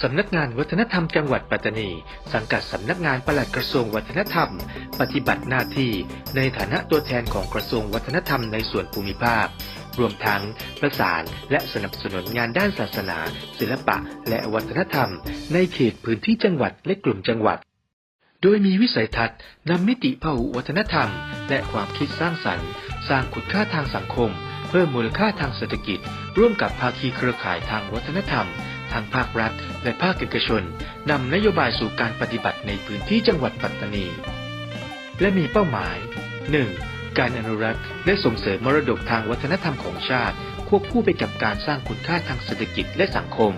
สำนักงานวัฒนธรรมจังหวัดปัตตานี สังกัดสำนักงานปลัดกระทรวงวัฒนธรรม ปฏิบัติหน้าที่ในฐานะตัวแทนของกระทรวงวัฒนธรรมในส่วนภูมิภาค รวมทั้งประสานและสนับสนุนงานด้านศาสนา ศิลปะ และวัฒนธรรม ในเขตพื้นที่จังหวัดและกลุ่มจังหวัด โดยมีวิสัยทัศน์นำมิติพหุวัฒนธรรม และความคิดสร้างสรรค์ สร้างคุณค่าทางสังคม เพิ่มมูลค่าทางเศรษฐกิจ ร่วมกับภาคีเครือข่ายทางวัฒนธรรม ทางภาครัฐ และภาคเอกชนนำนโยบายสู่การปฏิบัติในพื้นที่จังหวัดปัตตานี และมีเป้าหมาย 1. การอนุรักษ์และส่งเสริมมรดกทางวัฒนธรรมของชาติ ควบคู่ไปกับการสร้างคุณค่าทางเศรษฐกิจและสังคม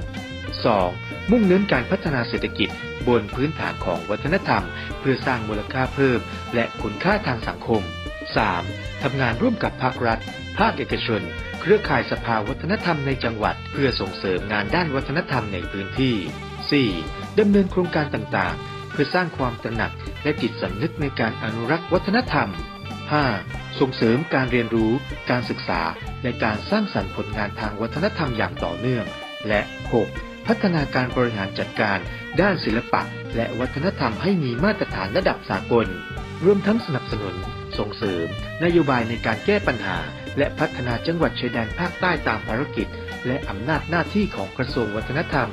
2. มุ่งเน้นการพัฒนาเศรษฐกิจบนพื้นฐานของวัฒนธรรม เพื่อสร้างมูลค่าเพิ่ม และคุณค่าทางสังคม 3. ทำงานร่วมกับภาครัฐ ภาคเอกชน เครือข่ายสภาวัฒนธรรมในจังหวัด เพื่อส่งเสริมงานด้านวัฒนธรรมในพื้นที่ 4. ดำเนินโครงการต่างๆ เพื่อสร้างความตระหนักและจิตสำนึกในการอนุรักษ์วัฒนธรรม 5. ส่งเสริมการเรียนรู้ การศึกษา และการสร้างสรรค์ผลงานทางวัฒนธรรมอย่างต่อเนื่อง และ 6. พัฒนาการบริหารจัดการ ด้านศิลปะ และวัฒนธรรมให้มีมาตรฐานระดับสากล รวมทั้งสนับสนุน ส่งเสริม นโยบายในการแก้ปัญหา และพัฒนาจังหวัดชายแดนภาคใต้ตามภารกิจ และอำนาจหน้าที่ของกระทรวงวัฒนธรรม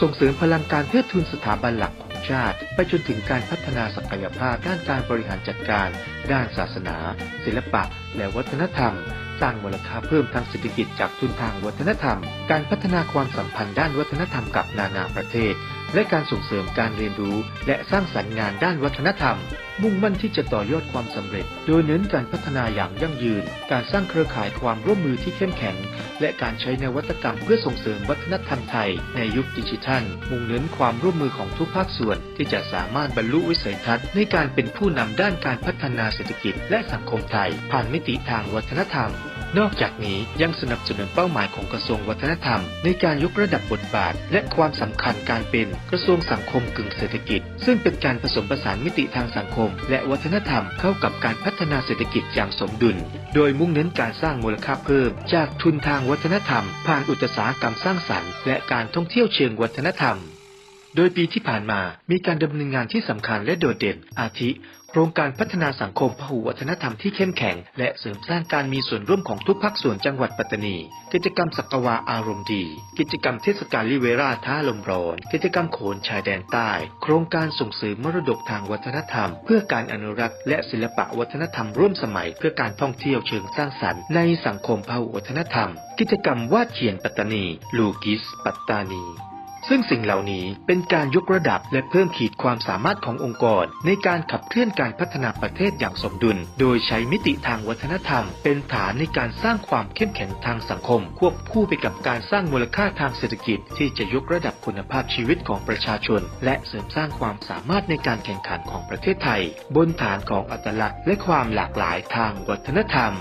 ส่งเสริมพลังการเทิดทูนสถาบันหลักของชาติ ไปจนถึงการพัฒนาศักยภาพด้านการบริหารจัดการ ด้านศาสนา ศิลปะ และวัฒนธรรม สร้างมูลค่าเพิ่มทางเศรษฐกิจจากทุนทางวัฒนธรรม การพัฒนาความสัมพันธ์ด้านวัฒนธรรมกับนานาประเทศ และการส่งเสริมการเรียนรู้ และสร้างสรรค์งานด้านวัฒนธรรม มุ่งมั่นที่จะต่อยอดความสำเร็จ โดยเน้นการพัฒนาอย่างยั่งยืน การสร้างเครือข่ายความร่วมมือที่เข้มแข็ง และการใช้นวัตกรรมเพื่อส่งเสริมวัฒนธรรมไทย ในยุคดิจิทัล มุ่งเน้นความร่วมมือของทุกภาคส่วน ที่จะสามารถบรรลุวิสัยทัศน์ในการเป็นผู้นำด้านการพัฒนาเศรษฐกิจ และสังคมไทย ผ่านมิติทางวัฒนธรรม นอกจากนี้ยังสนับสนุนเป้าหมายของกระทรวงวัฒนธรรม ในการยกระดับบทบาท และความสำคัญการเป็นกระทรวงสังคมกึ่งเศรษฐกิจ ซึ่งเป็นการผสมผสานมิติทางสังคม และวัฒนธรรมเข้ากับการพัฒนาเศรษฐกิจอย่างสมดุล โดยมุ่งเน้นการสร้างมูลค่าเพิ่ม จากทุนทางวัฒนธรรม ผ่านอุตสาหกรรมสร้างสรรค์และการท่องเที่ยวเชิงวัฒนธรรมโดยปีที่ผ่านมามีการดำเนินงานที่สำคัญและโดดเด่น อาทิ ครงการพัฒนาสังคมพหุวัฒนธรรมที่เข้มแข็ง และเสริมสร้างการมีส่วนร่วมของทุกภาคส่วนจังหวัดปัตตานี กิจกรรมสักวาอารมณ์ดี กิจกรรมเทศกาลลิเวราท้าลมร้อน กิจกรรมโขนชายแดนใต้ โครงการส่งเสริมมรดกทางวัฒนธรรม เพื่อการอนุรักษ์และศิลปะวัฒนธรรมร่วมสมัย เพื่อการท่องเที่ยวเชิงสร้างสรรค์ในสังคมพหุวัฒนธรรม กิจกรรมวาดเขียนปัตตานี ลูกิส ปัตตานี ซึ่งสิ่งเหล่านี้เป็นการยกระดับและเพิ่มขีดความสามารถขององค์กร ในการขับเคลื่อนการพัฒนาประเทศอย่างสมดุล โดยใช้มิติทางวัฒนธรรม เป็นฐานในการสร้างความเข้มแข็งทางสังคม ควบคู่ไปกับการสร้างมูลค่าทางเศรษฐกิจ ที่จะยกระดับคุณภาพชีวิตของประชาชน และเสริมสร้างความสามารถในการแข่งขันของประเทศไทย บนฐานของอัตลักษณ์และความหลากหลายทางวัฒนธรรม